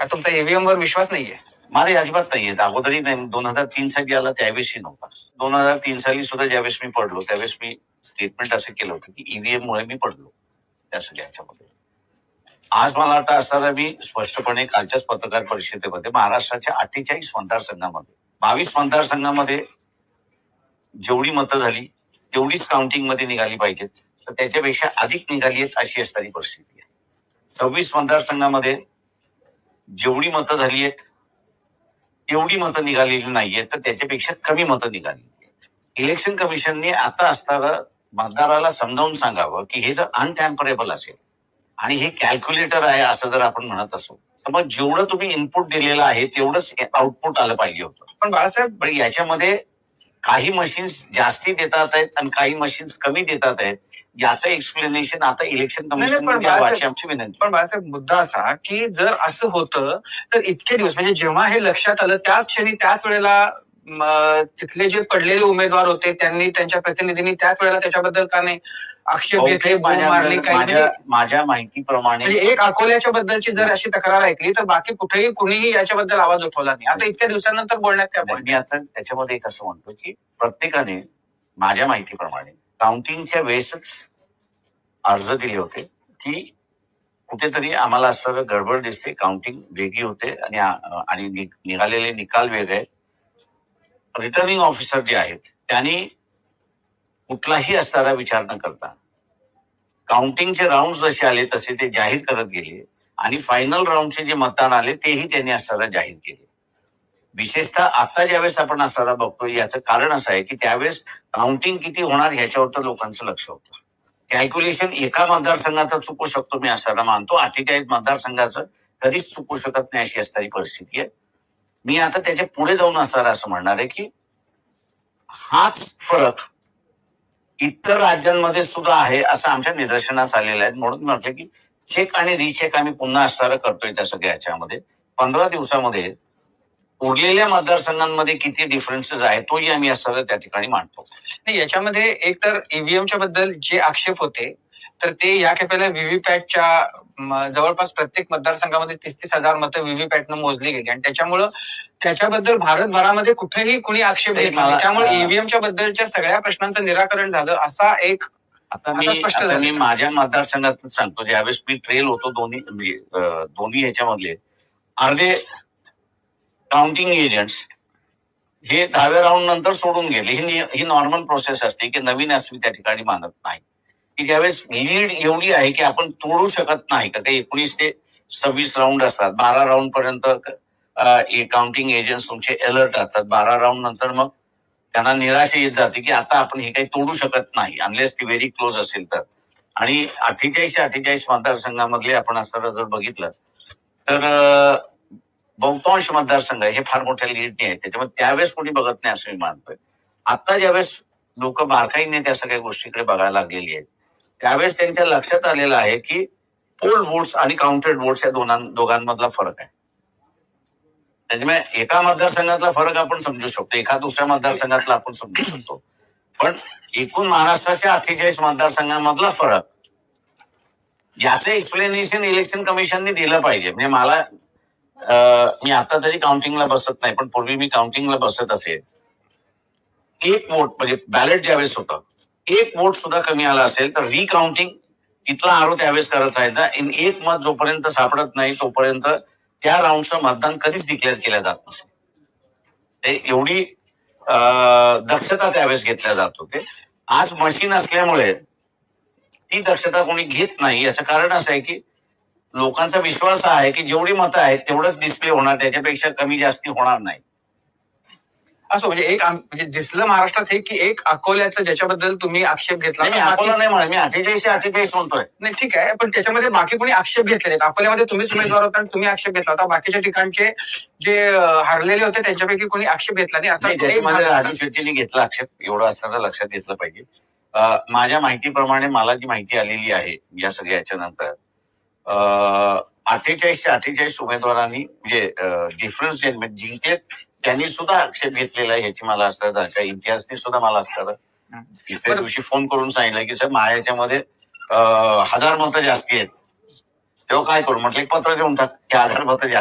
तुमचा ईव्हीएम वर विश्वास नाहीये. माझे अजिबात नाहीये. अगोदरही नाही दोन हजार तीन साली आला त्यावेळेसही नव्हता. दोन हजार तीन साली सुद्धा ज्यावेळेस मी पडलो त्यावेळेस मी स्टेटमेंट असं केलं होतं की ईव्हीएम मुळे मी पडलो. त्या सगळ्याच्यामध्ये आज मला वाटतं असताना मी स्पष्टपणे कालच्याच पत्रकार परिषदेमध्ये महाराष्ट्राच्या अठ्ठेचाळीस मतदारसंघामध्ये बावीस मतदारसंघामध्ये जेवढी मतं झाली तेवढीच काउंटिंगमध्ये निघाली पाहिजेत. तर त्याच्यापेक्षा अधिक निघाली आहेत अशी असणारी परिस्थिती आहे. सव्वीस मतदारसंघामध्ये जेवढी मतं झाली आहेत तेवढी मतं निघालेली नाहीयेत तर त्याच्यापेक्षा कमी मतं निघालेली आहेत. इलेक्शन कमिशनने आता असताना मतदाराला समजावून सांगावं की हे जर अनटॅम्परेबल असेल आणि हे कॅल्क्युलेटर आहे असं जर आपण म्हणत असू तर मग जेवढं तुम्ही इनपुट दिलेलं आहे तेवढंच आउटपुट आलं पाहिजे होतं. पण बाळासाहेब पण याच्यामध्ये काही मशीन्स जास्ती देतात आहेत आणि काही मशीन्स कमी देतात आहेत. याचं एक्सप्लेनेशन आता इलेक्शन कमिशन आमची विनंती. पण बाळासाहेब मुद्दा असा की जर असं होतं तर इतके दिवस म्हणजे जेव्हा हे लक्षात आलं त्याच क्षणी त्याच वेळेला तिथले जे पडलेले उमेदवार होते त्यांनी त्यांच्या प्रतिनिधींनी त्याच वेळेला त्याच्याबद्दल का नाही आक्षेप घेतले मारली काही माझ्या माहितीप्रमाणे म्हणजे एक अकोल्याच्या बद्दलची जर अशी तक्रार ऐकली तर बाकी कुठेही कुणीही याच्याबद्दल आवाज उठवला नाही. आता इतक्या दिवसानंतर बोलण्यात काय point? मी आता त्याच्यामध्ये एक असं म्हणतो की प्रत्येकाने माझ्या माहितीप्रमाणे काउंटिंगच्या वेळेसच अर्ज दिले होते की कुठेतरी आम्हाला असं गडबड दिसते काउंटिंग वेगळी होते आणि निघालेले निकाल वेगळे. रिटर्निंग ऑफिसर जे आहेत त्यांनी कुठलाही असणारा विचार न करता काउंटिंगचे राऊंड जसे आले तसे ते जाहीर करत गेले आणि फायनल राऊंडचे जे मतदान आले तेही त्यांनी असताना जाहीर केले. विशेषतः आता ज्यावेळेस आपण असताना बघतो याचं कारण असं आहे की त्यावेळेस काउंटिंग किती होणार ह्याच्यावर तर लोकांचं लक्ष होतं. कॅल्क्युलेशन एका मतदारसंघाचा चुकू शकतो मी असताना मानतो. अठ्ठेचाळीस मतदारसंघाचं कधीच चुकू शकत नाही अशी असणारी परिस्थिती आहे. मी आता त्याच्या पुढे जाऊन असणार असं म्हणणार आहे की हाच फरक इतर राज्यांमध्ये सुद्धा आहे असं आमच्या निदर्शनास आलेलं आहे. म्हणून म्हटलं की चेक आणि रिचेक आम्ही पुन्हा असणारं करतोय त्या सगळ्या याच्यामध्ये. पंधरा दिवसामध्ये उरलेल्या मतदारसंघांमध्ये किती डिफरन्सेस आहे तोही आम्ही असणारं त्या ठिकाणी मांडतो. नाही याच्यामध्ये एक तर ईव्हीएमच्या बद्दल जे आक्षेप होते तर ते या खेपेला व्हीव्हीपॅटच्या जवळपास प्रत्येक मतदारसंघामध्ये तीस तीस हजार मतं व्हीव्हीपॅटनं मोजली गेली. आणि त्याच्यामुळं त्याच्याबद्दल भारतभरामध्ये कुठेही कुणी आक्षेप घेतला नाही. त्यामुळे ईव्हीएमच्या बद्दलच्या सगळ्या प्रश्नांचं निराकरण झालं असा एक आता मी स्पष्ट मी. माझ्या मतदारसंघात सांगतो. ज्यावेळेस मी ट्रेल होतो दोन्ही दोन्ही ह्याच्यामधले अर्धे काउंटिंग एजंट्स हे दहाव्या राऊंड नंतर सोडून गेले. ही ही नॉर्मल प्रोसेस असते की नवीन असवी त्या ठिकाणी मानत नाही. की ज्यावेळेस लीड एवढी आहे की आपण तोडू शकत नाही. का काही एकोणीस ते सव्वीस राऊंड असतात. बारा राऊंड पर्यंत काउंटिंग एजंट्स तुमचे अलर्ट असतात. बारा राऊंड नंतर मग त्यांना निराशा येत जाते की आता आपण हे काही तोडू शकत नाही. अनलेस ती व्हेरी क्लोज असेल तर. आणि अठ्ठेचाळीस अठ्ठेचाळीस मतदारसंघामधले आपण असं जर बघितलं तर बहुतांश मतदारसंघ हे फार मोठ्या लीडने आहेत. त्याच्यामुळे त्यावेळेस कोणी बघत नाही असं मी मानतोय. आता ज्यावेळेस लोक बारकाईने त्या सगळ्या गोष्टीकडे बघायला लागलेली आहेत. त्यावेळेस त्यांच्या लक्षात आलेलं आहे की पोल वोट्स आणि काउंटेड वोट्स या दोनां दोघांमधला फरक आहे. त्याच्यामुळे एका मतदारसंघातला फरक आपण समजू शकतो. एका दुसऱ्या मतदारसंघातला आपण समजू शकतो. पण एकूण महाराष्ट्राच्या अठ्ठेचाळीस मतदारसंघामधला फरक याचं एक्सप्लेनेशन इलेक्शन कमिशनने दिलं पाहिजे. म्हणजे मला मी आता तरी काउंटिंगला बसत नाही पण पूर्वी मी काउंटिंगला बसत असेल. एक वोट म्हणजे बॅलेट ज्यावेळेस होतं एक वोट सुद्धा कमी आला असेल तर रिकाउंटिंग तिथला आरोप त्यावेळेस करायचा आहे. इन एक मत जोपर्यंत सापडत नाही तोपर्यंत त्या राऊंडचं मतदान कधीच डिक्लेअर केलं जात नसे एवढी दक्षता त्यावेळेस घेतल्या जात होते. आज मशीन असल्यामुळे ती दक्षता कोणी घेत नाही याचं कारण असं आहे की लोकांचा विश्वास हा आहे की जेवढी मतं आहेत तेवढंच डिस्प्ले होणार त्याच्यापेक्षा कमी जास्ती होणार नाही. असं म्हणजे एक आम- म्हणजे दिसलं महाराष्ट्रात हे की एक अकोल्याचं ज्याच्याबद्दल तुम्ही आक्षेप घेतला नाही, मी अकोला नाही म्हणत मी अठ्ठेचाळीस अठ्ठेचाळीस म्हणतोय. नाही ठीक आहे पण त्याच्यामध्ये बाकी कोणी आक्षेप घेतले नाहीत अकोल्यामध्ये तुम्हीच उमेदवार होता आणि तुम्ही आक्षेप घेतला होता. बाकीच्या ठिकाणचे जे अं, हरलेले होते त्यांच्यापैकी कोणी आक्षेप घेतला नाही. आता नाही तो एक त्याच्यामध्ये भाग- राजू शेट्टीने घेतला आक्षेप. एवढं असताना लक्षात घेतलं पाहिजे. अं, माझ्या माहितीप्रमाणे मला जी माहिती आलेली आहे या सगळ्या याच्या नंतर अठ्ठेचाळीसशे अठ्ठेचाळीस उमेदवारांनी म्हणजे डिफरन्स जे जिंकलेत त्यांनी सुद्धा आक्षेप घेतलेला आहे याची मला असतं काही इतिहासने सुद्धा मला असतं तिसऱ्या. दिवशी फोन करून सांगितलं की सर माझ्या याच्यामध्ये अं, हजार मतं जास्ती आहेत. तेव्हा काय करू? म्हटलं एक पत्र घेऊन टाक की हजार मतं जास्त